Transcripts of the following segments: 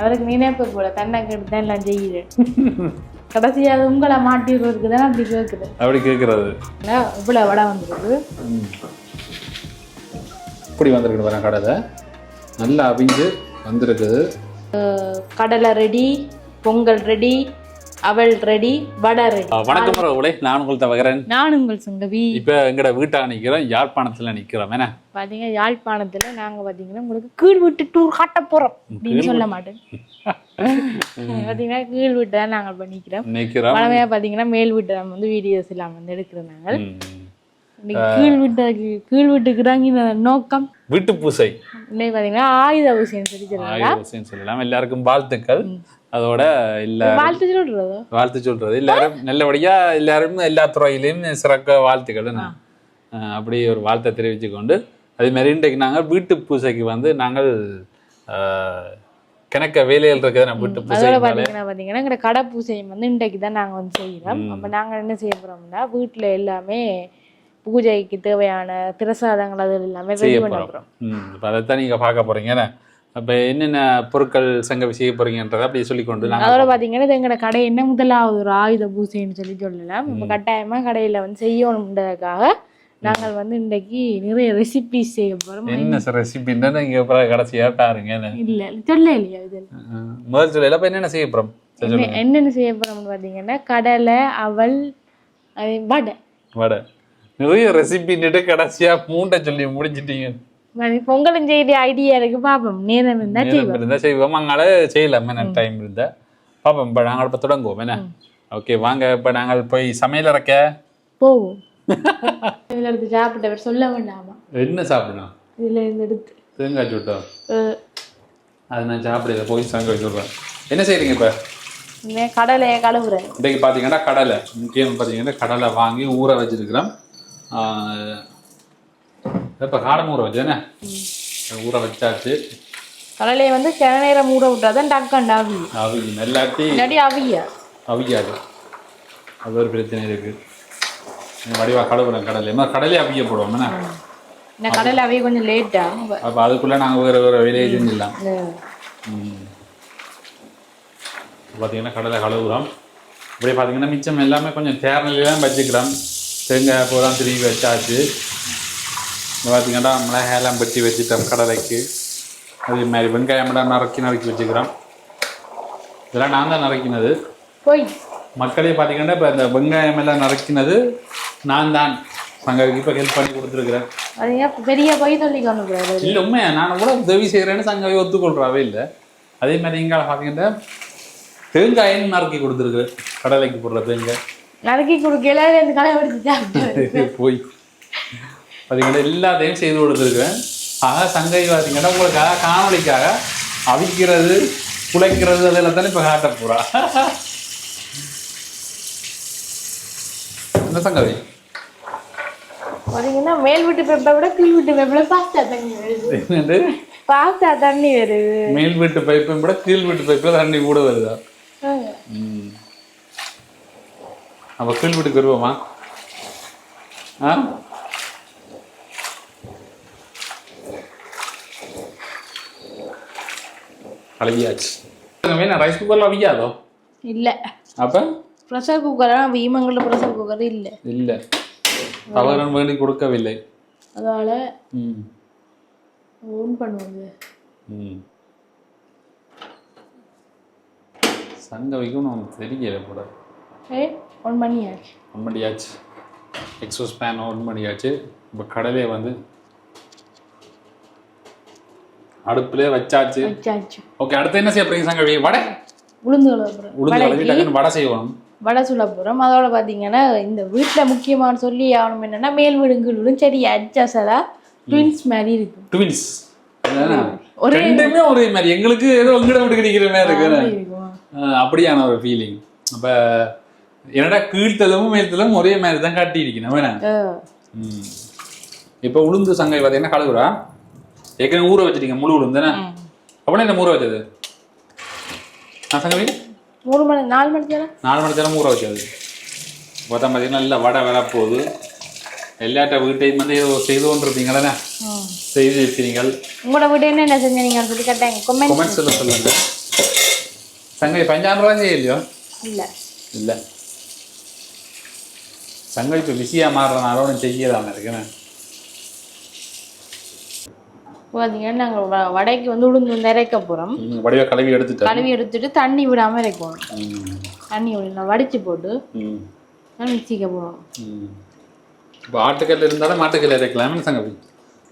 அவருக்கு நினைப்பு போல தன்னை கேட்டு தான் எல்லாம் செய்யுது. கடைசியாக உங்களை மாட்டிடுறதுக்கு தான் அப்படி கேட்குது அப்படி கேட்குறது இவ்வளோ வடை வந்துருக்கு. இப்படி வந்திருக்கு வரேன் கடையில் நல்லா அவிஞ்சு வந்திருக்குது. கடலை ரெடி பொங்கல் ரெடி அவல் ரெடி வடை ரெடி. வணக்கம் உறவுகளே நான் உங்கள் தவகிறேன் நான் உங்கள் சங்கவி இப்போ எங்கட வீட்டாக நிற்கிறோம் யாழ்ப்பாணத்தில் நிற்கிறோம் என்ன? பார்த்தீங்க யாழ்ப்பாணத்தில் நாங்கள் பார்த்தீங்கன்னா உங்களுக்கு கீழ் விட்டு டூர் காட்ட போகிறோம் அப்படின்னு சொல்ல மாட்டேன். பார்த்தீங்கன்னா கீழ் வீட்டு தான் நாங்கள் பண்ணிக்கிறோம் நிற்கிறோம் பழமையாக பார்த்தீங்கன்னா மேல் வீட்டு நம்ம வந்து வீடியோஸ் எல்லாம் வந்து எடுக்கிறோம் நாங்கள். கீழ் வீட்டுக்கு கீழ் வீட்டுக்கு இறங்கின நோக்கம். வீட்டு பூசை. இன்னைக்கு பார்த்தீங்கன்னா ஆயுத சொல்லி பூசைன்னு சொல்லலாம். எல்லாருக்கும் வாழ்த்துக்கள். அதோட வாழ்த்து சொல்றதோ. வாழ்த்து சொல்றது. எல்லாரும் நல்லபடியா எல்லாரும் எல்லா துறையிலையும் சிறக்க வாழ்த்துக்கள் அப்படி ஒரு வாழ்த்தை தெரிவித்து கொண்டு அதே மாதிரி இன்றைக்கு நாங்கள் வீட்டு பூசைக்கு வந்து நாங்கள் கிணக்க வேலையில் இருக்கிற நம்ம வீட்டு பூசை பார்த்தீங்கன்னா பார்த்தீங்கன்னா எங்களோட கடை பூஜையும் வந்து இன்றைக்கு தான் நாங்கள் வந்து செய்கிறோம் அப்போ நாங்கள் என்ன செய்ய போகிறோம்னா வீட்டில் எல்லாமே பூஜைக்கு தேவையான பிரசாதங்கள் அது எல்லாமே பண்ண போகிறோம் அதைத்தான் நீங்கள் பார்க்க போறீங்க என்ன? அப்போ என்னென்ன பொருட்கள் சங்க செய்ய போறீங்கன்றதை அப்படியே சொல்லிக்கொண்டு நாங்கள் அதோட பார்த்தீங்கன்னா இது எங்களோட கடை என்ன முதலாவது ஒரு ஆயுத பூஜைன்னு சொல்லி சொல்லலாம். இப்போ கட்டாயமாக கடையில் வந்து செய்யணுன்றதுக்காக நாங்கள் வந்து இன்றைக்கு நிறைய ரெசிபிஸ் செய்ய போகிறோம் என்ன சார் ரெசிபின்னு அப்புறம் கடைசியாக பாருங்க? இல்லை சொல்ல இல்லையா இது? முதல் சொல்லல அப்போ என்னென்ன செய்ய போகிறோம் என்ன- என்னென்ன செய்ய போகிறோம்னு பார்த்தீங்கன்னா கடலை அவல் வடை. வடை. நிறைய ரெசிபின்னுட்டு கடைசியா மூண்டை சொல்லி முடிச்சிட்டீங்க பொங்கலும் செய்ய ஐடியா இருக்கு பாப்போம். நேரம் இருந்தா செய்வோம். இருந்தா செய்வோம். அங்கால செய்யலாம். என்ன டைம் இருந்தா. பாப்போம். இப்போ நாங்கள் இப்போ தொடங்குவோம். என்ன? ஓகே வாங்க. இப்போ நாங்கள் போய் சமையல் அரைக்க போவோம். இதுல எடுத்து சாப்பிட்டவர் சொல்ல வேண்டாமா? என்ன சாப்பிடணும்? இதுல இருந்து எடுத்து. தேங்காய் சுட்டோம் அது நான் சாப்பிடல. போய் சங்க சொல்கிறேன் என்ன செய்றீங்க இப்போ? கடலையை கழுவுறேன். இன்றைக்கு பார்த்தீங்கன்னா கடலை. முக்கியம் பார்த்தீங்கன்னா கடலை வாங்கி ஊற வச்சிருக்கிறோம். இப்போ காடம் ஊற வச்சேனே ஊற வச்சாச்சு. கடலையை வந்து கிண நேரம் மூட விட்டாதான் டக்கண்டா அவியும். அவி நல்லாட்டி இல்லாட்டி அவியா. அவியாது. அது ஒரு பிரச்சனை இருக்கு. வடிவா கடவுளம் கடலை. என்ன கடலே அவிய போடுவோம் என்ன? இந்த கடலை அவிய கொஞ்சம் லேட்டா அப்போ அதுக்குள்ளே நாங்கள் வேறு வேறு வேலையை செஞ்சிடலாம். பார்த்தீங்கன்னா கடலை கழுவுறோம். இப்படி பார்த்தீங்கன்னா மிச்சம் எல்லாமே கொஞ்சம் தேர்நிலையெல்லாம் வச்சுக்கிறோம் தேங்காய் பூரா திரும்பி வச்சாச்சு. இங்க பார்த்தீங்கன்னா மிளகாயெல்லாம் வெட்டி வச்சுட்டோம் கடலைக்கு. அதே மாதிரி வெங்காயமெல்லாம் நறுக்கி நறுக்கி வச்சுக்கிறோம். இதெல்லாம் நான் தான் நறுக்கினது. போய். மக்களே பார்த்தீங்கன்னா இப்போ இந்த வெங்காயம் எல்லாம் நறுக்கினது நான் தான். சங்கருக்கு இப்போ ஹெல்ப் பண்ணி கொடுத்துருக்குறேன். பெரிய போய் சொல்லி இல்லை உண்மையா நான் கூட உதவி செய்கிறேன்னு சங்கவி ஒத்துக்கொள்றாவே இல்லை. அதே மாதிரி இங்கே பார்த்தீங்கன்னா தேங்காயும் நறுக்கி கொடுத்துருக்குறேன். கடலைக்கு போடுற தேங்காய். நறுக்கி கொடுக்கல இந்த கடை எடுத்து சாப்பிட்டு போய். பார்த்தீங்கன்னா எல்லாத்தையும் செய்து கொடுத்துருக்குறேன். ஆக சங்கவி பார்த்தீங்கன்னா உங்களுக்காக காணொளிக்காக அவிக்கிறது குலைக்கிறது அதெல்லாம் தானே இப்போ காட்ட போகிறா என்ன சங்கவி? பாத்தீங்கன்னா மேல் வீட்டு பெப்பை விட கீழ் வீட்டு பெப்பில் பாஸ்தா தண்ணி வருது. பாஸ்தா தண்ணி வருது. மேல் வீட்டு பைப்பை விட கீழ் வீட்டு பைப்பில் தண்ணி கூட வருதா. ம். அப்போ கீழ் வீட்டுக்கு வருவோமா ஆ? கலவியாச்சு வேணா ரைஸ் குக்கரில் அவியாதோ இல்லை. அப்போ? ப்ரெஷர் குக்கராக வீமங்களில் ப்ரெஷர் குக்கர் இல்லை. இல்லை. தவறன் வேண்டி கொடுக்கவில்லை. அதனால ம். ஓன் பண்ணுவாங்க. ம். சங்கவிக்கும் நமக்கு தெரியல கூட ஏ ஒன் மணி ஆச்சு ஒன் பண்ணியாச்சு எக்ஸோஸ் பேன் ஒன் பண்ணியாச்சு இப்போ கடலையை வந்து அடுப்புலேயே வச்சாச்சு. வச்சாச்சு. ஓகே அடுத்து என்ன செய்ய போறீங்க சங்கவி? வடை? உளுந்து உளுந்து வடை செய்யணும் வடை சுட போகிறோம் அதோட பார்த்தீங்கன்னா இந்த வீட்டில் முக்கியமான சொல்லி ஆகணும் என்னன்னா மேல் வீடும் கீழ் வீடும் சரி அட்ஜஸ்டா ட்வின்ஸ் மாதிரி இருக்கும். ட்வின்ஸ் ஒரே ரெண்டுமே ஒரே மாதிரி. எங்களுக்கு ஏதோ உங்கட விட்டு கிடைக்கிற மாதிரி இருக்கு அப்படியான ஒரு ஃபீலிங் அப்போ என்னடா கீழ்த்தளமும் மேல்த்தளமும் ஒரே மாதிரி தான் காட்டி இருக்கணும் வேணா இப்போ உளுந்து சங்கை பார்த்தீங்கன்னா கழுவுறா. ஏற்கனவே ஊற வச்சிட்டீங்க முழு உளுந்து தானே? ம். அப்படின்னா என்ன ஊற வச்சது? நான் சங்கவி? மூணு மணி நாலு மணி நேரம் நாலு மணி நேரம் ஊற வச்சது. பார்த்தா பார்த்தீங்கன்னா நல்லா வடை வரப்போகுது எல்லாட்ட வீட்டையும் வந்து ஏதோ செய்து கொண்டிருப்பீங்களே செய்து இருக்கிறீங்கள் உங்களோட வீட்டு என்ன என்ன செஞ்சீங்கன்னு சொல்லி கேட்டாங்க கொமெண்ட் கொமெண்ட்ஸில் சொல்லுங்க. சங்கவி பஞ்சாயிரம் ரூபா செய்யலையோ? இல்லை. இல்லை. இப்போ பிஸியாக மாறுறதுனால ஒன்றும் செய்யலாம இருக்குண்ணே பார்த்தீங்கன்னா நாங்கள் வடைக்கு வந்து உளுந்து வந்து இறைக்க போகிறோம் ம், வடிவ கழுவி எடுத்துட்டேன் கழுவி எடுத்துட்டு தண்ணி விடாமல் இறைக்கணும் தண்ணி விட வடிச்சு போட்டு மிக்சிக்க போகணும் ம். இப்போ ஆட்டுக்கல் இருந்தாலும் மாட்டுக்கல் இறக்கலாமே சங்கவி?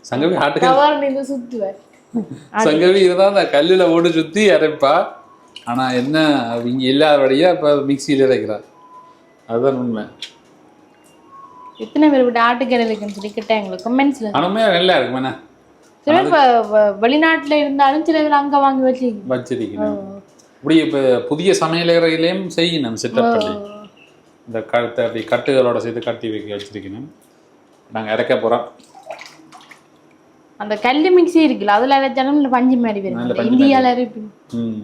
சங்கவி ஆட்டுக்கல் நீங்க சுத்துவேன். சங்கவி அந்த கல்லில் ஓடு சுற்றி இறைப்பா ஆனால் என்ன அவங்க இல்லாதபடியாக இப்போ மிக்சியில் இறைக்கிறா அதுதான் உண்மை. எத்தனை பேர் விட்டு ஆட்டுக்கறி இருக்குன்னு சொல்லி கேட்டேன் எங்களுக்கு கமெண்ட்ஸ்ல ஆனுமே நல்லா இருக்கும் என்ன சில பேர் வெளிநாட்டுல இருந்தாலும் சில பேர் அங்க வாங்கி வச்சிருக்கீங்க. வச்சிருக்கணும் இப்படி இப்போ புதிய சமையலறையிலையும் செய்யணும் செட்டப் பண்ணி. இந்த கழுத்தை அப்படி கட்டுகளோட சேர்த்து கட்டி வைக்க வச்சிருக்கணும். நாங்கள் இறக்க போகிறோம் அந்த கல்லு மிக்ஸி இருக்குல்ல அதுல அரைச்சாலும் பஞ்சு மாதிரி வரும். இருப்பீங்க ம்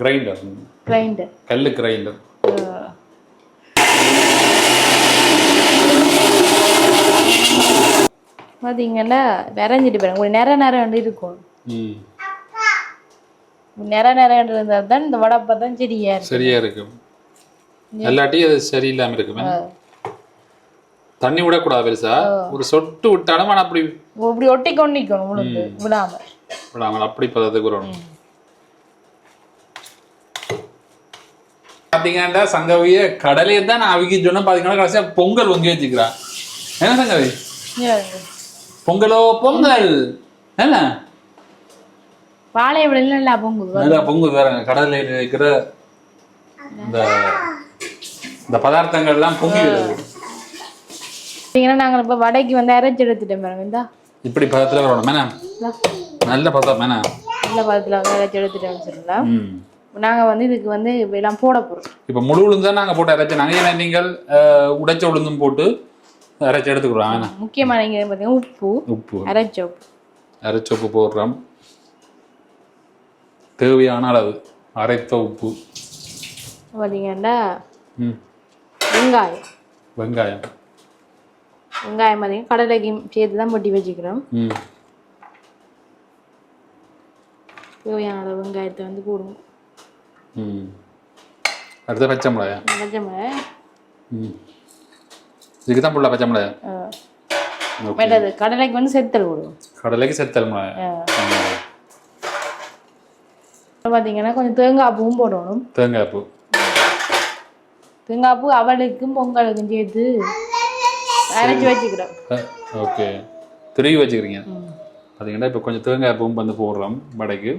கிரைண்டர் கிரைண்டர் கல் கிரைண்டர் பாத்தீங்கன்னா விரைஞ்சிட்டு போயிடும் ஒரு நேரம் நேரம் வந்து இருக்கும். ம். நேர நேரம் இருந்தால் தான் இந்த வடப்பை தான் சரியா இருக்கும். சரியா இருக்கும். இல்லாட்டி அது சரியில்லாம இருக்குமே. தண்ணி விடக்கூடாது பெருசா. ஒரு சொட்டு விட்டாலும் ஆனால் அப்படி இப்படி ஒட்டி கொண்டிக்கணும் உளுந்து விடாம விடாமல். அப்படி பதத்துக்கு வரணும் பார்த்தீங்கன்னா சங்கவிய கடலையை தான் நான் அவிக்க சொன்னா பார்த்தீங்கன்னா கடைசியாக பொங்கல் வங்கி வச்சுக்கிறா. என்ன சங்கவி? பாருங்க. பொங்கலோ பொங்கல். என்ன? வாழை விடல நல்லா பொங்குது நல்லா இருக்கிற இந்த இந்த பதார்த்தங்கள்லாம் பொங்கி வருது பார்த்தீங்கன்னா நாங்கள் இப்போ வடைக்கு வந்து அரைச்சி எடுத்துட்டோம் இந்தா. இப்படி பதத்தில் வரணும் மேனா இந்தா. நல்ல பதம் நல்ல பதத்தில் வந்து அரைச்சி எடுத்துட்டோம் சொல்லலாம் ம். நாங்கள் வந்து இதுக்கு வந்து எல்லாம் போட போகிறோம் இப்போ முழு உளுந்து தான் நாங்கள் போட்டு அரைச்சு நாங்கள் நீங்கள் உடைச்ச உளுந்தும் போட்டு அரைச்சி எடுத்துக்கிறோம் முக்கியமான இங்கே பார்த்தீங்கன்னா உப்பு உப்பு அரைச்ச உப்பு அரைச்ச உப்பு போடுறோம். தேவையான அளவு அரைத்த உப்பு. பார்த்தீங்கன்னா வெங்காயம். வெங்காயம். வெங்காயம் பார்த்தீங்கன்னா கடலைக்கு சேர்த்து தான் பொட்டி வச்சுக்கிறோம் தேவையான அளவு வெங்காயத்தை வந்து ம். அடுத்த பச்சை மிளகாயா. பச்சை மிளகாய். இதுக்கு தான் புள்ள பச்சை மிளகாயா. கடலைக்கு வந்து செத்தல் போடுவோம் கடலைக்கு செத்தல் மிளகாயா. பார்த்தீங்கன்னா கொஞ்சம் தேங்காய் பூவும் போடணும் தேங்காய் பூ தேங்காய் பூ அவளுக்கும் பொங்கலுக்கும் சேர்த்து அரைச்சி வச்சுக்கிறோம். ஓகே. துருவி வச்சுக்கிறீங்க. பார்த்தீங்கன்னா இப்போ கொஞ்சம் தேங்காய் பூவும் வந்து போடுறோம் வடைக்கு.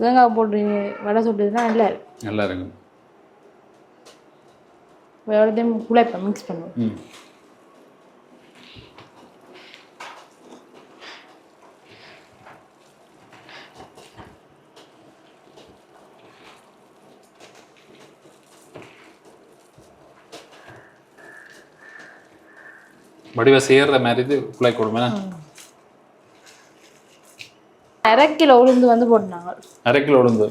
தேங்காய் போட்டு வடை சுட்டுதுன்னா நல்லா நல்லா இருக்கும். எவ்வளோத்தையும் குழைப்பேன் மிக்ஸ் பண்ணுவோம் ம் வடிவ செய்யற மாதிரி இது குழாய் கொடுமே அரை கிலோ உளுந்து வந்து போட்டுனாங்க. அரை கிலோ உளுந்து.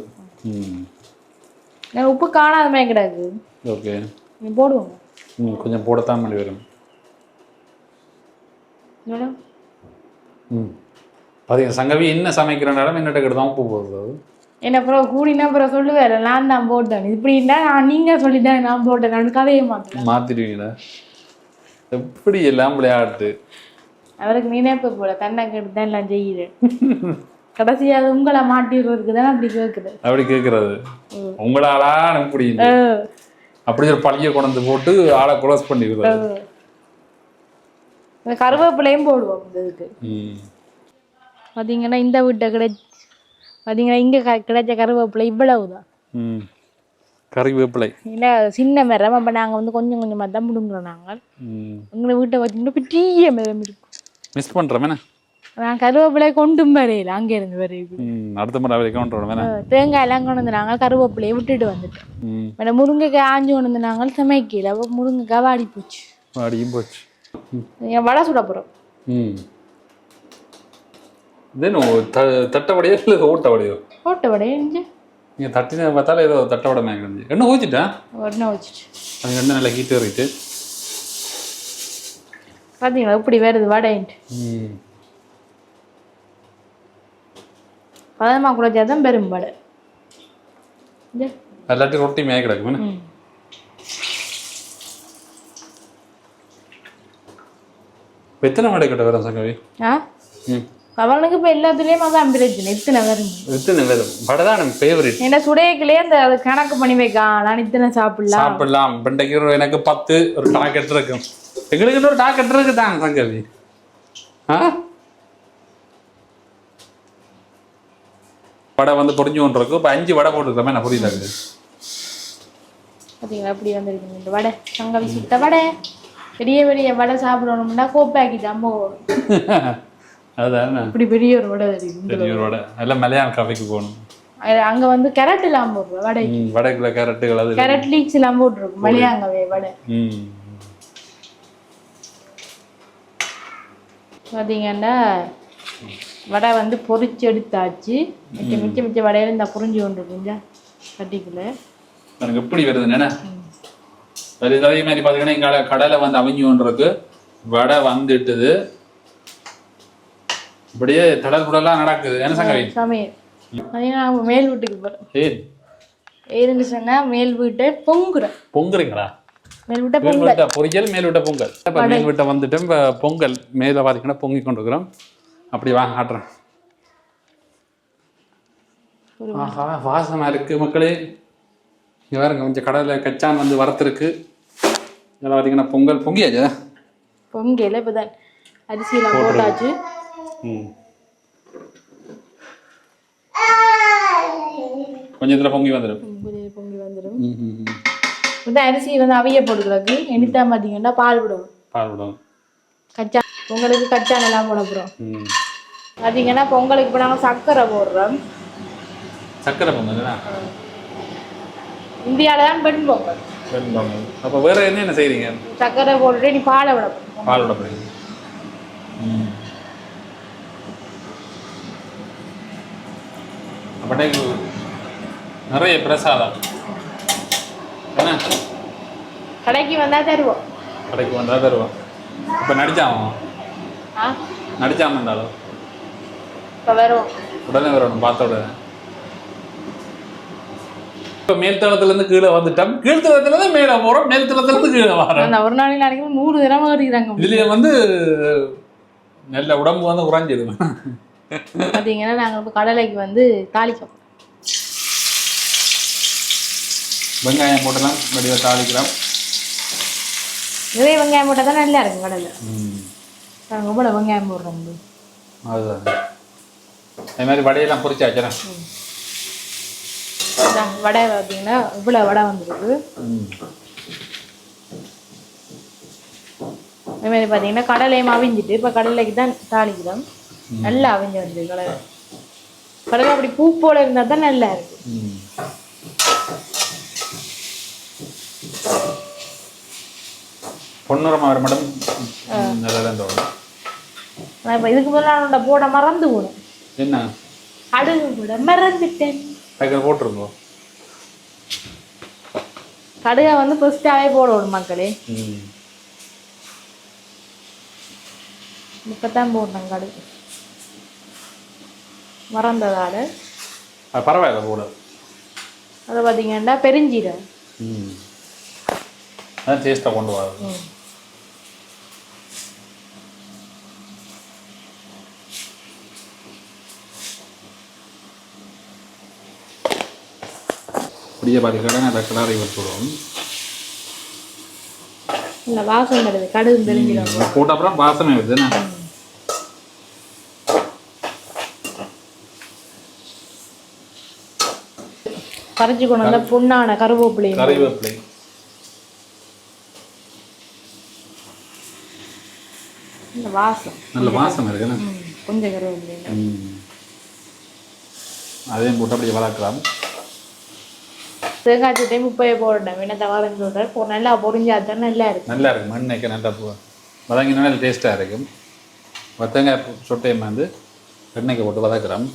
உப்பு காணாத மாதிரி கிடக்கு ஓகே. நீ போடுவோங்க ம் கொஞ்சம் போடத்தான் மணி வரும். மேடம் ம். பார்த்தீங்க சங்கவி என்ன சமைக்கிறனாலும் என்னட்ட கிட்ட தான் உப்பு அது. என்ன அப்புறம் கூடினா அப்புறம் சொல்லுவாரு நான் தான் போட்டேன். இப்படின்னா நான் நீங்க சொல்லிட்டேன் நான் போட்டேன். நான் கதையை மாட்டேன் மாத்திடுவீங்களா? எப்படி எல்லாம் விளையாட்டு? அவருக்கு நினைப்பு போல தன்னை கேட்டு தான் எல்லாம் செய்யுறேன் கடைசியா அது உங்களை மாட்டி விடுறதுக்கு தான் அப்படி கேட்குது அப்படி கேட்கறது உங்களாலா இப்படி இல்லை. அப்படி ஒரு பழிய கொண்டு போட்டு ஆளை க்ளோஸ் பண்ணி விடுறது இந்த கருவேப்பிலையும் போடுவோம் இந்த இதுக்கு. பார்த்தீங்கன்னா இந்த வீட்டை கிடை பார்த்தீங்கன்னா இங்கே கிடைச்ச கருவேப்பிலை இவ்வளவு தான் ம். கறி வேப்பிலை இல்லை சின்ன மரம் அப்போ நாங்கள் வந்து கொஞ்சம் கொஞ்சமாக தான் பிடுங்குறோம் நாங்கள் எங்களை வீட்டை பார்த்தீங்கன்னா பெரிய மரம் இருக்கும். மிஸ் பண்ணுறோம் நான் கருவேப்பிலை கொண்டும் வரையில அங்கேருந்து வரைக்கும் ம் அடுத்த முறை வரைக்கும் கொண்டு வேணா. தேங்காய் எல்லாம் கொண்டு வந்து நாங்கள் கருவேப்பிலையை விட்டுட்டு வந்துட்டோம். ம். மேடம் முருங்கைக்காய் ஆஞ்சு கொண்டு வந்து நாங்கள் சமைக்கல முருங்கைக்காய் வாடி போச்சு. வாடியும் போச்சு. வடை சுட போகிறோம் ம். இதேனோ த தட்டை வடையோ இல்லை ஓட்ட வடையோ? போட்ட வடை இருந்துச்சு நீங்கள் தட்டின பார்த்தாலும் ஏதோ தட்டை வடை மேங்க இருந்துச்சு என்ன ஊற்றிட்டேன் உடனே வச்சுட்டு அது எண்ணெய் நல்லா ஹீட்டு இறக்கிட்டு பார்த்தீங்களா இப்படி வருது வடைன்ட்டு. ம். தான் பெரும் இந்த எல்லாத்தையும் ரொட்டி மேய கிடக்கும். எத்தனை வடை கிட்ட வரும் சங்கவி? ஆ? அவனுக்கு இப்போ எல்லாத்துலேயும் அதான் பிரச்சனை இத்தனை வரும். எத்தனை வரும். வடை தான் எனக்கு ஃபேவரட் ஏன்னா சுடையக்கிலே அந்த கணக்கு பண்ணி வைக்கலாம். நான் இத்தனை சாப்பிடலாம். சாப்பிடலாம். பெண்டைக்கு எனக்கு பத்து ஒரு டாக்கெட் இருக்கும் எங்களுக்கு ஒரு டாக்கெட் இருக்கு தாங்க சங்கவி. ஆ? வடை வந்து பொறிஞ்சு கொண்டு இருக்கும் இப்போ அஞ்சு வடை போட்டுருக்கோமே நான் புரியுதா இது? பார்த்தீங்களா இப்படி வந்துருக்கு இந்த வடை. சங்கவி சுட்ட வடை. பெரிய பெரிய வடை சாப்பிடணும்னா கோப்பாக்கி போகணும். அதுதானே இப்படி பெரிய ஒரு வடை பெரிய ஒரு வடை. எல்லாம் மலையாள கஃபேக்கு போகணும். அங்க வந்து கேரட் எல்லாம் போடுறோம் வடை. வடைக்குள்ள கேரட்டுகள் அது கேரட் லீக்ஸ் எல்லாம் போட்டுருக்கும் மலையாங்கவே வடை. பார்த்தீங்கன்னா வடை வந்து பொரிச்சு எடுத்தாச்சு. மிச்ச மிச்ச மிச்ச வடையில இந்த புரிஞ்சு கொண்டு இருக்குங்க. கட்டிக்குள்ள எனக்கு எப்படி வருது என்ன அது மாதிரி பார்த்தீங்கன்னா எங்களை கடலை வந்து அவிஞ்சு கொண்டு இருக்கு. வடை வந்துட்டுது. இப்படியே தடல் புடலாம் நடக்குது. என்ன சங்கவி? சமையல். மேல் வீட்டுக்கு போகிறோம் ஏய் ஏதுன்னு சொன்னா மேல் வீட்டை பொங்குறோம் பொங்குறீங்களா? மேல் வீட்டை மேல் பொங்கல். விட்ட பொரியல் மேல் விட்ட பொங்கல். இப்போ மேல் விட்ட வந்துட்டு பொங்கல். மேலே பார்த்தீங்கன்னா பொங்கி கொண்டு இருக்கிறோம் அப்படி வாங்க காட்டுறேன் ஆஹா வாசமா இருக்கு மக்களே. இங்க பாருங்க கொஞ்சம் கடலை கச்சான் வந்து வறுத்துருக்கு. இதெல்லாம் பார்த்தீங்கன்னா பொங்கல் பொங்கியாச்சா பொங்கல இப்போ தான் அரிசியெல்லாம் போட்டாச்சு. ம். கொஞ்சத்துல பொங்கி வந்துடும் பொங்கி வந்துடும் ம் ம் ம். இந்த அரிசி வந்து அவிய போட்டுக்கிறதுக்கு எனித்தா பார்த்தீங்கன்னா பால் விடுவோம் பால் விடும். கச்சா பொங்கலுக்கு கச்சா நல்லா போட போகிறோம் பார்த்தீங்கன்னா பொங்கலுக்கு இப்போ நாங்கள் சர்க்கரை போடுறோம். சக்கரை பொங்கல் இந்தியாவில் தான் பெண் பொங்கல். பொங்கல். அப்போ வேற என்னென்ன செய்றீங்க? சர்க்கரை போட்டுட்டு நீ பாலை விட பால் விட போறீங்க ம். அப்படியே நிறைய பிரசாதம். என்ன? கடைக்கு வந்தால் தருவோம். கடைக்கு வந்தா தருவோம். இப்போ நடிச்சாமோ ஆ? நடிச்சாம இருந்தாலும் இப்போ வருவோம் உடனே வரணும் பார்த்த உடனே. இப்போ மேல்தளத்துல இருந்து கீழே வந்துட்டோம். கீழ்த்தளத்துல இருந்து மேலே போறோம். மேல்தளத்துல இருந்து கீழே வரோம். ஒரு நாளைக்கு நாளைக்கு நூறு தினம் ஏறிடுறாங்க இதுலயே வந்து நல்ல உடம்பு வந்து குறைஞ்சிடும் பார்த்தீங்கன்னா நாங்கள் இப்போ கடலைக்கு வந்து தாளிக்கோம் வெங்காயம் போட்டலாம் வடிவ தாளிக்கலாம் நிறைய வெங்காயம் போட்டால் தான் நல்லா இருக்கும் கடலை. நாங்கள் இவ்வளோ வெங்காயம் போடுறோம் அதுதான் அதே மாதிரி வடையெல்லாம் பொரிச்சாச்சுனா இதான் வடை பார்த்தீங்கன்னா இவ்வளோ வடை வந்துருக்கு அதே மாதிரி பார்த்தீங்கன்னா கடலையும் அவிஞ்சிட்டு இப்போ கடலைக்கு தான் தாளிக்கிறோம். நல்லா அவிஞ்சு வந்து கடலை. கடலை அப்படி பூ போல இருந்தால் தான் நல்லா இருக்கு. பொன்னுரமா வர மேடம். நல்லா தான் தோணும். நான் இப்போ இதுக்கு முதல்ல நான் போட மறந்து போனேன். என்ன? கடுகு கூட மறந்துட்டேன். போட்டிருக்கோம் கடுகை வந்து ஃபர்ஸ்டாகவே போடணும் மக்களே. ம். இப்போ தான் போடணும் கடுகு. மறந்ததால. பரவாயில்ல போட. அதை பார்த்தீங்கன்னா பெருஞ்சீரகம். அதான் டேஸ்ட்டாக கொண்டு வரும் ம். இப்படியே பார்த்தீங்கன்னா நல்லா கிளறி வச்சுடுவோம் இல்லை வாசம் வருது கடுகு பெருஞ்சீரகம் போட்ட அப்புறம் வாசனை வருது என்ன? கரைச்சி கொண்டு வந்த புண்ணான கருவேப்பிலையும் கறிவேப்பிலை. இந்த வாசம். நல்ல வாசனை இருக்கு என்ன? ம், கொஞ்சம் கருவேப்பிலை. அதையும் போட்டு அப்படியே வளர்க்கலாம். தேங்காய் சட்டையும் முப்பையை போடணும் என்ன தவறுன்னு சொல்கிறேன் இப்போ நல்லா பொரிஞ்சா தான் நல்லா இருக்கும் நல்லா இருக்கும் மண்ணைக்கு நல்லா போ வதங்கினா நல்ல டேஸ்ட்டாக இருக்கும். வத்தங்காய் சொட்டையும் வந்து எண்ணெய்க்கு போட்டு வதக்குறோம்.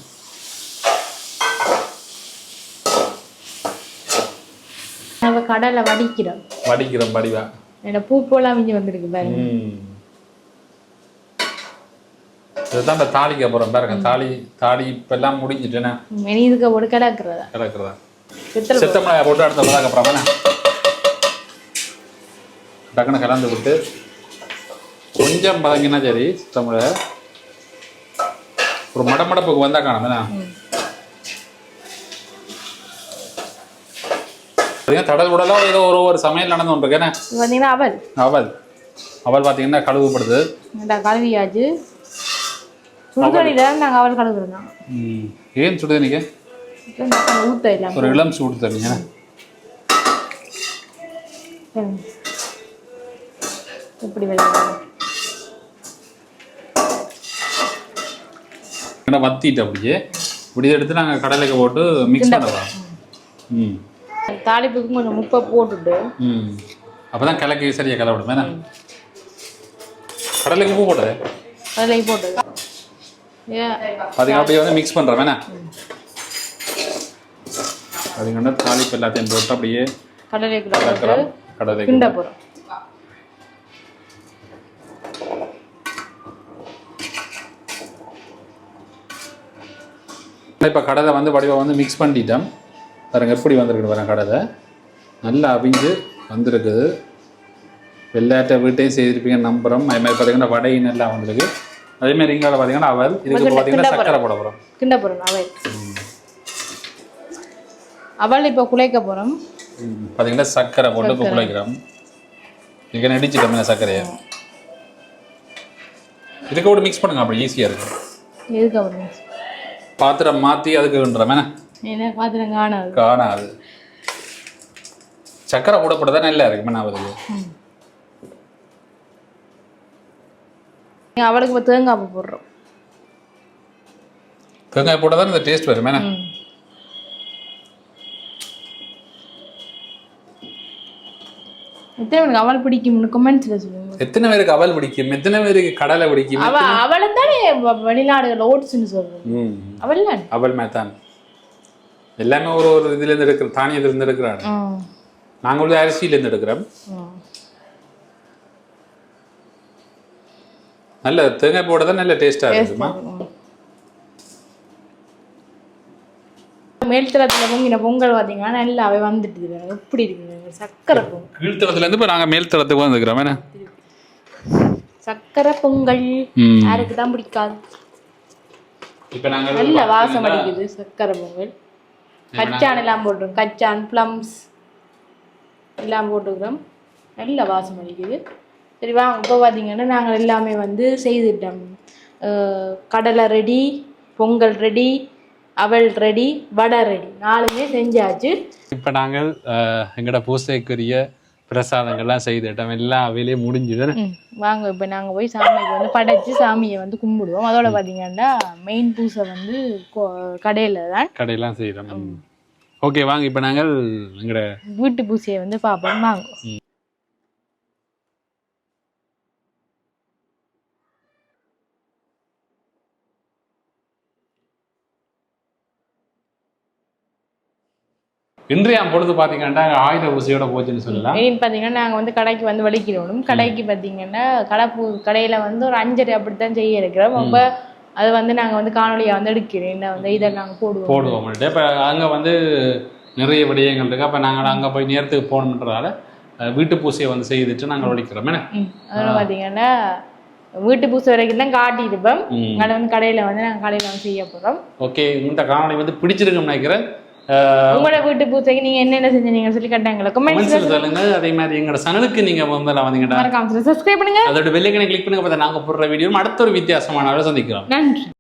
நம்ம கடலை வடிக்கிறோம். வடிக்கிறோம் வடிவா. என்ன பூ போலாம் மிஞ்சி வந்திருக்கு பாருங்க. இதுதான் இப்போ தாளிக்க போகிறோம் பாருங்க. தாலி தாலி இப்போ எல்லாம் முடிஞ்சிட்டுன்னா இனி இதுக்கு போட்டு கிடக்குறதா? கிடக்குறதா? செத்த மிளகாய் போட்டு அடுத்த மிளகாய் அப்புறம் டக்குன்னு கலந்து விட்டு கொஞ்சம் பதங்கினா சரி செத்த மிளகாய் ஒரு மடமடப்புக்கு வந்தா காணும் பார்த்தீங்கன்னா தடல் உடலாக ஏதோ ஒரு ஒரு சமையல் நடந்து கொண்டு இருக்கு என்ன? இது பார்த்தீங்கன்னா அவல். அவல். அவல் பார்த்தீங்கன்னா கழுவுப்படுது. கழுவியாச்சு. சுடுதண்ணில நாங்கள் அவல் கழுவுறோம். ஏன் சுடுது இல்லாம ஒரு இளம் சூடு. எப்படி விளையாடுறது என்ன வத்திட்டு அப்படியே. இப்படி எடுத்து நாங்கள் கடலைக்கு போட்டு மிக்ஸ் பண்ணலாம். ம். தாளிப்புக்கும் கொஞ்சம் முப்பை போட்டுட்டு. ம். அப்போ தான் கிழக்கு சரியாக கலை விடும் வேணா கடலைக்கு பூ போட்டது? அதில் போட்டு. ஏ அதுக்கு அப்படியே வந்து மிக்ஸ் பண்ணுறேன் வேணா அதுக்கு தாளிப்பு எல்லாத்தையும் போட்டு அப்படியே கலக்கலாம் கிண்ட போகிறோம் இப்போ கடலை வந்து வடிவம் வந்து மிக்ஸ் பண்ணிட்டோம் பாருங்க எப்படி வந்திருக்கு பாருங்க கடலை. நல்லா அவிஞ்சு வந்திருக்குது. வெள்ளாட்ட வீட்டையும் செய்திருப்பீங்கன்னு நம்புகிறோம் அது மாதிரி பார்த்தீங்கன்னா வடையும் நல்லா வந்திருக்கு. அதே மாதிரி இங்கே பார்த்தீங்கன்னா அவல் இதுக்கு பார்த்தீங்கன்னா சக்கரை போட போகிறோம் கிண்ட போகிறோம் அவல் அவல் இப்போ குழைக்க போகிறோம் பார்த்தீங்கன்னா சக்கரை போட்டு இப்போ குழைக்கிறோம் இங்கே நடிச்சிட்டோம் இந்த சர்க்கரையை இதுக்கு கூட மிக்ஸ் பண்ணுங்க அப்படி ஈஸியாக இருக்கும் எதுக்கு அப்புறம் பாத்திரம் மாற்றி அதுக்குன்றோம் என்ன? பாத்திரம் காணாது. காணாது. சக்கரை தான் நல்லா இருக்கு அதுக்கு அவளுக்கு இப்போ தேங்காய் போடுறோம். தேங்காய் போட்டால் தான் இந்த டேஸ்ட் வரும் என்ன? எத்தனை பேருக்கு அவள் பிடிக்கும்னு கமெண்ட்ஸில் சொல்லுங்க. எத்தனை பேருக்கு அவல் பிடிக்கும்? எத்தனை பேருக்கு கடலை பிடிக்கும்? அவ அவளை தானே வெளிநாடுகள் ஓட்ஸ்ன்னு சொல்றது. ம். அவள் அவல் மேத்தான். எல்லாமே ஒரு ஒரு இதுலேருந்து எடுக்கிற தானியத்துலேருந்து எடுக்கிறாங்க ம் நாங்கள் வந்து அரிசியிலேருந்து எடுக்கிறோம். ம். நல்ல தேங்காய் போட தான் நல்ல டேஸ்ட்டாக இருக்குமா. மேல்தளத்துல பொங்கின பொங்கல் பார்த்தீங்கன்னா நல்லா அவை வந்துட்டு எப்படி இருக்குங்க சக்கரை பொங்கல். கீழ்த்தளத்துலேருந்து இப்போ நாங்கள் வந்துக்கிறோம். சக்கரை பொங்கல். யாருக்கு தான் பிடிக்காது. இப்போ நாங்கள் நல்ல வாசம் அடிக்குது சக்கரை பொங்கல். கச்சான் எல்லாம் போட்டுருக்கோம். கச்சான் ப்ளம்ஸ் எல்லாம் போட்டுக்கிறோம் நல்ல வாசம் அடிக்குது. சரி வாங்க இப்போ பார்த்தீங்கன்னா நாங்கள் எல்லாமே வந்து செய்துட்டோம். கடலை ரெடி பொங்கல் ரெடி அவல் ரெடி வடை ரெடி நாலுமே செஞ்சாச்சு. இப்போ நாங்கள் அஹ், எங்களோட பூசைக்குரிய பிரசாதங்கள்லாம் செய்துட்டோம் எல்லாம் அவையிலே முடிஞ்சுது. வாங்க இப்போ நாங்கள் போய் சாமிக்கு வந்து படைச்சு சாமியை வந்து கும்பிடுவோம். அதோட பார்த்தீங்கன்னா மெயின் பூசை வந்து கடையில் தான். கடையெல்லாம் செய்கிறோம் ஓகே வாங்க இப்போ நாங்கள் எங்களோட வீட்டு பூசையை வந்து பார்ப்போம் வாங்க. இன்றைய பொழுது பார்த்தீங்கன்னா ஆயுத ஊசியோட போச்சுன்னு சொல்லலாம். மெயின் பார்த்தீங்கன்னா நாங்கள் வந்து கடைக்கு வந்து வலிக்கிறோம். கடைக்கு பார்த்தீங்கன்னா கடை பூ கடையில் வந்து ஒரு அஞ்சரை அப்படித்தான் செய்ய இருக்கிறோம். ரொம்ப அது வந்து நாங்கள் வந்து காணொலியாக வந்து எடுக்கிறோம். என்ன வந்து இதை நாங்கள் போடுவோம். போடுவோம் இப்போ அங்கே வந்து நிறைய விடயங்கள் இருக்கு. அப்போ நாங்கள் அங்கே போய் நேரத்துக்கு போகணுன்றதால வீட்டு பூசையை வந்து செய்துட்டு நாங்கள் ஒழிக்கிறோம் என்ன? ம். அதில் பார்த்தீங்கன்னா வீட்டு பூசை வரைக்கும் தான் காட்டியிருப்போம். அதை வந்து கடையில் வந்து நாங்கள் கடையில் வந்து செய்ய போகிறோம் ஓகே இந்த காணொளி வந்து பிடிச்சிருக்குன்னு நினைக்கிறேன். உங்களோட வீட்டு பூசைக்கு நீங்கள் என்னென்ன செஞ்சீங்கன்னு சொல்லி கேட்டாங்களா. கமெண்ட்ஸ் கமெண்ட்ஸில் சொல்லுங்க. அதே மாதிரி எங்களோட சனலுக்கு நீங்கள் முதல்ல வந்தீங்கன்னா மறக்காம சப்ஸ்கிரைப் பண்ணுங்க. அதோட வெள்ளைக்கணை கிளிக் பண்ணுங்க பார்த்தா நாங்கள் போடுற வீடியோ அடுத்த ஒரு வித்தியாசமான சந்திக்கிறோம். நன்றி.